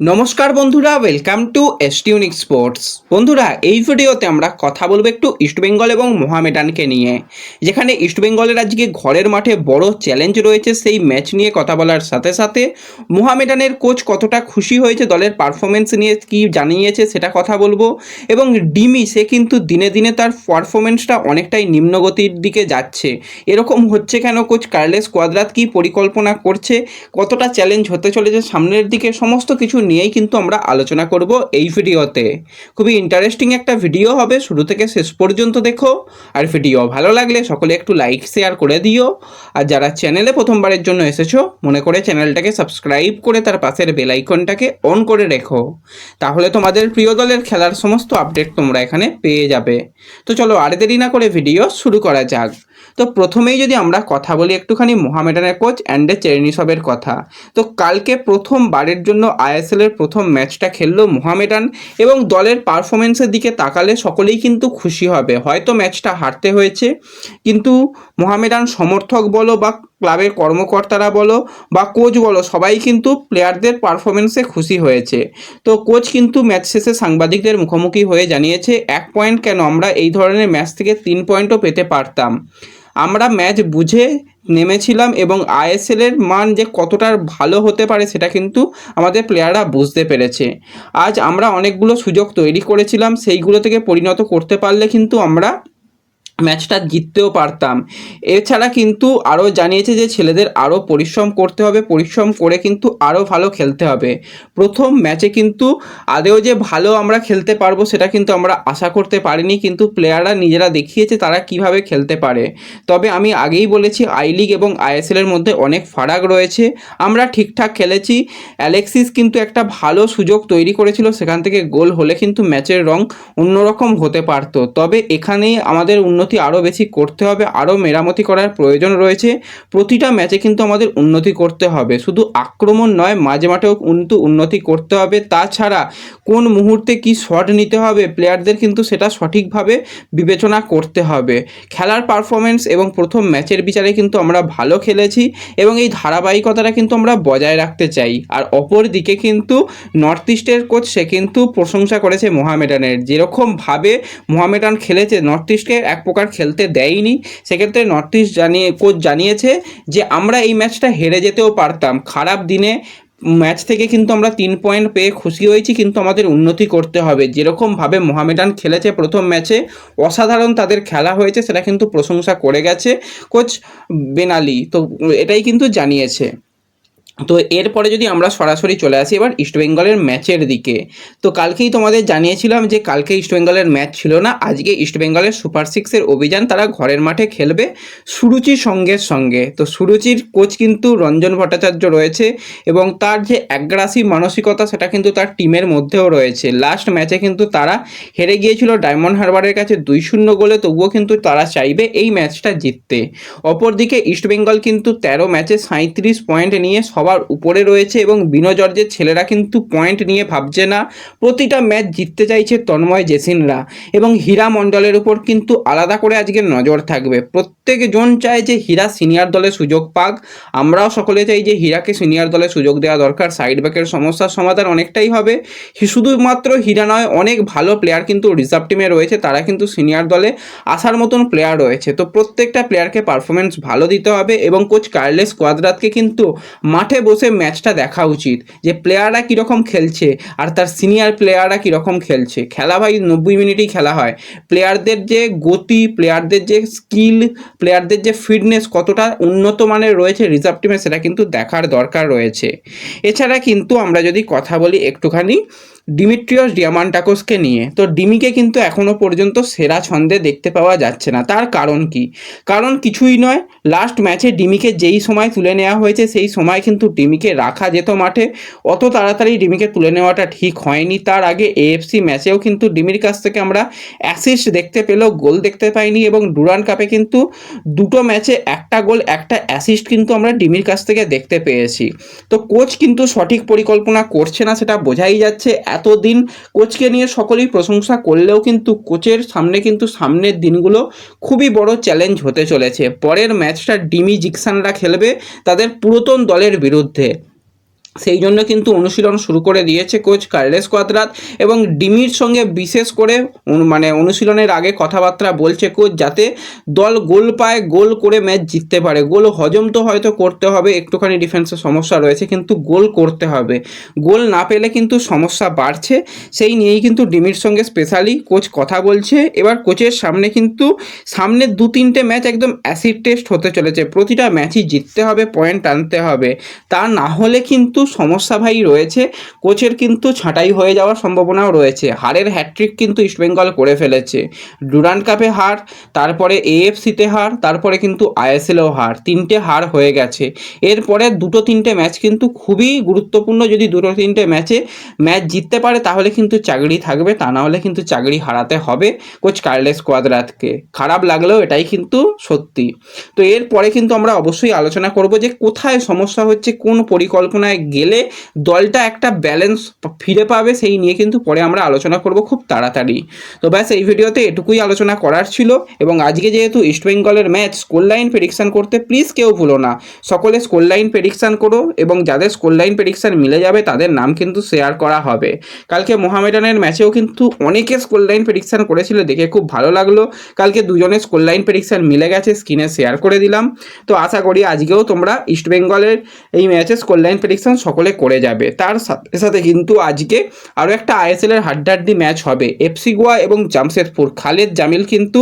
নমস্কার বন্ধুরা welcome to এসটিউনিক sports বন্ধুরা, এই ভিডিওতে আমরা কথা বলব একটু ইস্টবেঙ্গল এবং মোহামেডানকে নিয়ে। যেখানে ইস্টবেঙ্গলের আজকে ঘরের মাঠে বড় চ্যালেঞ্জ রয়েছে, সেই ম্যাচ নিয়ে কথা বলার সাথে সাথে মোহামেডানের কোচ কতটা খুশি হয়েছে, দলের পারফরমেন্স নিয়ে কি জানিয়েছে সেটা কথা বলব। এবং ডিমি, সে কিন্তু দিনে দিনে তার পারফরমেন্সটা অনেকটাই নিম্নগতির দিকে যাচ্ছে। এরকম হচ্ছে কেন কোচ কার্লেস কোয়াদ্রাত কি পরিকল্পনা করছে? কতটা চ্যালেঞ্জ হতে চলেছে সামনের দিকে? সমস্ত কিছু নিয়েই কিন্তু আমরা আলোচনা করব এই ভিডিওতে। খুবই ইন্টারেস্টিং একটা ভিডিও হবে, শুরু থেকে শেষ পর্যন্ত দেখো। আর ভিডিও ভালো লাগলে সকলে একটু লাইক শেয়ার করে দিও। আর যারা চ্যানেলে প্রথমবারের জন্য এসেছ, মনে করে চ্যানেলটাকে সাবস্ক্রাইব করে তার পাশের বেলাইকনটাকে অন করে রেখো। তাহলে তোমাদের প্রিয় দলের খেলার সমস্ত আপডেট তোমরা এখানে পেয়ে যাবে। তো চলো আর দেরি না করে ভিডিও শুরু করা যাক। তো প্রথমেই যদি আমরা কথা বলি একটুখানি মোহামেডানের কোচ অ্যান্ডে চেরনিসবের কথা, তো কালকে প্রথম বারের জন্য আইএসএল এর প্রথম ম্যাচটা খেললো মোহামেডান এবং দলের পারফরমেন্সের দিকে তাকালে সকলেই কিন্তু খুশি হবে। হয়তো ম্যাচটা হারতে হয়েছে, কিন্তু মোহামেডান সমর্থক বলো বা ক্লাবের কর্মকর্তারা বলো বা কোচ বলো, সবাই কিন্তু প্লেয়ারদের পারফরমেন্সে খুশি হয়েছে। তো কোচ কিন্তু ম্যাচ শেষে সাংবাদিকদের মুখোমুখি হয়ে জানিয়েছে, এক পয়েন্ট কেন? আমরা এই ধরনের ম্যাচ থেকে তিন পয়েন্টও পেতে পারতাম। আমরা ম্যাচ বুঝে নেমেছিলাম এবং আইএসএল এর মান যে কতটা ভালো হতে পারে সেটা কিন্তু আমাদের প্লেয়াররা বুঝতে পেরেছে। আজ আমরা অনেকগুলো সুযোগ তৈরি করেছিলাম, সেইগুলো থেকে পরিণত করতে পারলে কিন্তু আমরা ম্যাচটা জিততেও পারতাম। এছাড়া কিন্তু আরও জানিয়েছে যে ছেলেদের আরও পরিশ্রম করতে হবে, পরিশ্রম করে কিন্তু আরও ভালো খেলতে হবে। প্রথম ম্যাচে কিন্তু আদেও যে ভালো আমরা খেলতে পারব সেটা কিন্তু আমরা আশা করতে পারিনি, কিন্তু প্লেয়াররা নিজেরা দেখিয়েছে তারা কীভাবে খেলতে পারে। তবে আমি আগেই বলেছি, আই লিগ এবং আইএসএলের মধ্যে অনেক ফারাক রয়েছে। আমরা ঠিকঠাক খেলেছি। অ্যালেক্সিস কিন্তু একটা ভালো সুযোগ তৈরি করেছিল, সেখান থেকে গোল হলে কিন্তু ম্যাচের রং অন্যরকম হতে পারতো। তবে এখানেই আমাদের উন্নতি আরও বেশি করতে হবে, আরও মেরামতি করার প্রয়োজন রয়েছে। প্রতিটা ম্যাচে কিন্তু আমাদের উন্নতি করতে হবে। শুধু আক্রমণ নয়, মাঝে মাঠেও কিন্তু উন্নতি করতে হবে। তাছাড়া কোন মুহূর্তে কি শট নিতে হবে প্লেয়ারদের কিন্তু সেটা সঠিকভাবে বিবেচনা করতে হবে। খেলার পারফরমেন্স এবং প্রথম ম্যাচের বিচারে কিন্তু আমরা ভালো খেলেছি এবং এই ধারাবাহিকতাটা কিন্তু আমরা বজায় রাখতে চাই। আর অপর দিকে কিন্তু নর্থ ইস্টের কোচ সে কিন্তু প্রশংসা করেছে মোহামেডানের। যেরকমভাবে মোহামেডান খেলেছে নর্থ ইস্টকে এক প্রকার খেলতে দেয়নি, সেক্ষেত্রে নর্থ ইস্ট জানিয়ে কোচ জানিয়েছে যে আমরা এই ম্যাচটা হেরে যেতেও পারতাম। খারাপ দিনে ম্যাচ থেকে কিন্তু আমরা তিন পয়েন্ট পেয়ে খুশি হয়েছি, কিন্তু আমাদের উন্নতি করতে হবে। যেরকমভাবে মোহামেডান খেলেছে প্রথম ম্যাচে অসাধারণ তাদের খেলা হয়েছে, সেটা কিন্তু প্রশংসা করে গেছে কোচ বেনালি। তো এটাই কিন্তু জানিয়েছে। তো এরপরে যদি আমরা সরাসরি চলে আসি এবার ইস্টবেঙ্গলের ম্যাচের দিকে, তো কালকেই তোমাদের জানিয়েছিলাম যে কালকে ইস্টবেঙ্গলের ম্যাচ ছিল না, আজকে ইস্টবেঙ্গলের সুপার সিক্সের অভিযান তারা ঘরের মাঠে খেলবে সুরুচির সঙ্গের সঙ্গে। তো সুরুচির কোচ কিন্তু রঞ্জন ভট্টাচার্য রয়েছে এবং তার যে একগ্রাসী মানসিকতা সেটা কিন্তু তার টিমের মধ্যেও রয়েছে। লাস্ট ম্যাচে কিন্তু তারা হেরে গিয়েছিল ডায়মন্ড হারবারের কাছে দুই শূন্য গোলে, তবুও কিন্তু তারা চাইবে এই ম্যাচটা জিততে। অপরদিকে ইস্টবেঙ্গল কিন্তু তেরো ম্যাচে সাঁত্রিশ পয়েন্ট নিয়ে সবার উপরে রয়েছে এবং বিনো জর্জের ছেলেরা কিন্তু পয়েন্ট নিয়ে ভাবছে না। প্রতিটা ম্যাচ জিততে চাইছে তন্ময় জেসিনরা এবং হীরা মণ্ডলের উপর কিন্তু আলাদা করে আজকে নজর থাকবে। প্রত্যেক জন চায় যে হীরা সিনিয়র দলে সুযোগ পাক। আমরাও সকলে চাই যে হীরাকে সিনিয়র দলে সুযোগ দেওয়া দরকার। সাইড ব্যাকের সমস্যার সমাধান অনেকটাই হবে। শুধুমাত্র হীরা নয়, অনেক ভালো প্লেয়ার কিন্তু রিজার্ভ টিমে রয়েছে। তারা কিন্তু সিনিয়র দলে আসার মতন প্লেয়ার রয়েছে। তো প্রত্যেকটা প্লেয়ারকে পারফরমেন্স ভালো দিতে হবে এবং কোচ কার্লেস কোয়াদ্রাতকে কিন্তু মাঠে বসে ম্যাচটা দেখা উচিত, যে প্লেয়াররা কীরকম খেলছে আর তার সিনিয়র প্লেয়াররা কীরকম খেলছে। খেলা ভাই নব্বই মিনিটেই খেলা হয়। প্লেয়ারদের যে গতি প্লেয়ারদের যে স্কিল প্লেয়ারদের যে ফিটনেস কতটা উন্নত মানের রয়েছে রিজার্ভ টিমে সেটা কিন্তু দেখার দরকার রয়েছে। এছাড়া কিন্তু আমরা যদি কথা বলি একটুখানি ডিমিট্রিয়স ডিয়ামান্টাকোসকে নিয়ে। তো ডিমিকে কিন্তু এখনও পর্যন্ত সেরা ছন্দে দেখতে পাওয়া যাচ্ছে না। তার কারণ কি? কারণ কিছুই নয় লাস্ট ম্যাচে ডিমিকে যেই সময় তুলে নেওয়া হয়েছে, সেই সময় কিন্তু ডিমিকে রাখা যেত মাঠে। অত তাড়াতাড়ি ডিমিকে তুলে নেওয়াটা ঠিক হয়নি। তার আগে এএফসি ম্যাচেও কিন্তু ডিমির কাছ থেকে আমরা অ্যাসিস্ট দেখতে পেলেও গোল দেখতে পাইনি এবং ডুরান কাপে কিন্তু দুটো ম্যাচে একটা গোল, একটা অ্যাসিস্ট কিন্তু আমরা ডিমির কাছ থেকে দেখতে পেয়েছি। তো কোচ কিন্তু সঠিক পরিকল্পনা করছে না, সেটা বোঝাই যাচ্ছে। এতদিন কোচকে নিয়ে সকলেই প্রশংসা করলেও কিন্তু কোচের সামনে কিন্তু সামনের দিনগুলো খুবই বড় চ্যালেঞ্জ হতে চলেছে। পরের ম্যাচটা ডিমি জিকসানরা খেলবে তাদের পুরাতন দলের বিরুদ্ধে। সেই জন্য কিন্তু অনুশীলন শুরু করে দিয়েছে কোচ কার্লেস কোয়াদ্রাত এবং ডিমির সঙ্গে বিশেষ করে মানে অনুশীলনের আগে কথাবার্তা বলছে কোচ যাতে দল গোল পায়, গোল করে ম্যাচ জিততে পারে। গোল হজম তো হয়তো করতে হবে, একটুখানি ডিফেন্সের সমস্যা রয়েছে, কিন্তু গোল করতে হবে। গোল না পেলে কিন্তু সমস্যা বাড়ছে। সেই নিয়েই কিন্তু ডিমির সঙ্গে স্পেশালি কোচ কথা বলছে। এবার কোচের সামনে কিন্তু সামনে দু তিনটে ম্যাচ একদম অ্যাসিড টেস্ট হতে চলেছে। প্রতিটা ম্যাচই জিততে হবে পয়েন্ট আনতে হবে। তা না হলে কিন্তু সমস্যা ভাই রয়েছে। কোচের কিন্তু ছাঁটাই হয়ে যাওয়ার সম্ভাবনাও রয়েছে। হারের হ্যাট্রিক কিন্তু ইস্টবেঙ্গল করে ফেলেছে। ডুরান্ড কাপে হার, তারপরে এএফসিতে হার, তারপরে কিন্তু আইএসএলেও হার। তিনটে হার হয়ে গেছে। এরপরে দুটো তিনটে ম্যাচ কিন্তু খুবই গুরুত্বপূর্ণ যদি দুটো তিনটে ম্যাচে ম্যাচ জিততে পারে, তাহলে কিন্তু চাকরি থাকবে। তা না হলে কিন্তু চাকরি হারাতে হবে কোচ কার্লেস কোয়াদ্রাতকে। খারাপ লাগলেও এটাই কিন্তু সত্যি। তো এরপরে কিন্তু আমরা অবশ্যই আলোচনা করব যে কোথায় সমস্যা হচ্ছে, কোন পরিকল্পনায় গেলে দলটা একটা ব্যালেন্স ফিরে পাবে, সেই নিয়ে কিন্তু পরে আমরা আলোচনা করব খুব তাড়াতাড়ি। তো ব্যাস, এই ভিডিওতে এটুকুই আলোচনা করার ছিল এবং আজকে যেহেতু ইস্টবেঙ্গলের ম্যাচ স্কোর লাইন প্রেডিকশান করতে প্লিজ কেউ ভুলো না। সকলে স্কোর লাইন প্রেডিকশান করো এবং যাদের স্কোর লাইন প্রেডিকশান মিলে যাবে, তাদের নাম কিন্তু শেয়ার করা হবে। কালকে মোহামেডানের ম্যাচেও কিন্তু অনেকে স্কোর লাইন প্রেডিকশান করেছিল, দেখে খুব ভালো লাগল। কালকে দুজনের স্কোর লাইন প্রেডিকশান মিলে গেছে স্ক্রিনে শেয়ার করে দিলাম। তো আশা করি আজকেও তোমরা ইস্টবেঙ্গলের এই ম্যাচে স্কোর লাইন প্রেডিকশান সকলে করে যাবে। তার সাথে সাথে কিন্তু আজকে আরও একটা আইএসএল এর হাড্ডাহাড্ডি ম্যাচ হবে। এফসি গোয়া এবং জামশেদপুর। খালেদ জামিল কিন্তু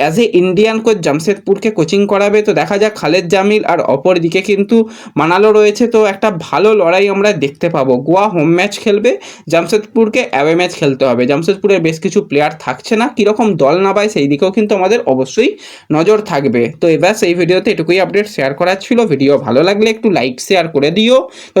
অ্যাজ এ ইন্ডিয়ান কোচ জামশেদপুরকে কোচিং করাবে। তো দেখা যাক খালেদ জামিল আর অপর দিকে কিন্তু মানালো রয়েছে। তো একটা ভালো লড়াই আমরা দেখতে পাবো। গোয়া হোম ম্যাচ খেলবে, জামশেদপুরকে অ্যাওয়ে ম্যাচ খেলতে হবে। জামশেদপুরের বেশ কিছু প্লেয়ার থাকছে না। কীরকম দল না পায়, সেই দিকেও কিন্তু আমাদের অবশ্যই নজর থাকবে। তো এবার সেই ভিডিওতে এটুকুই আপডেট শেয়ার করার ছিল। ভিডিও ভালো লাগলে একটু লাইক শেয়ার করে দিও। তো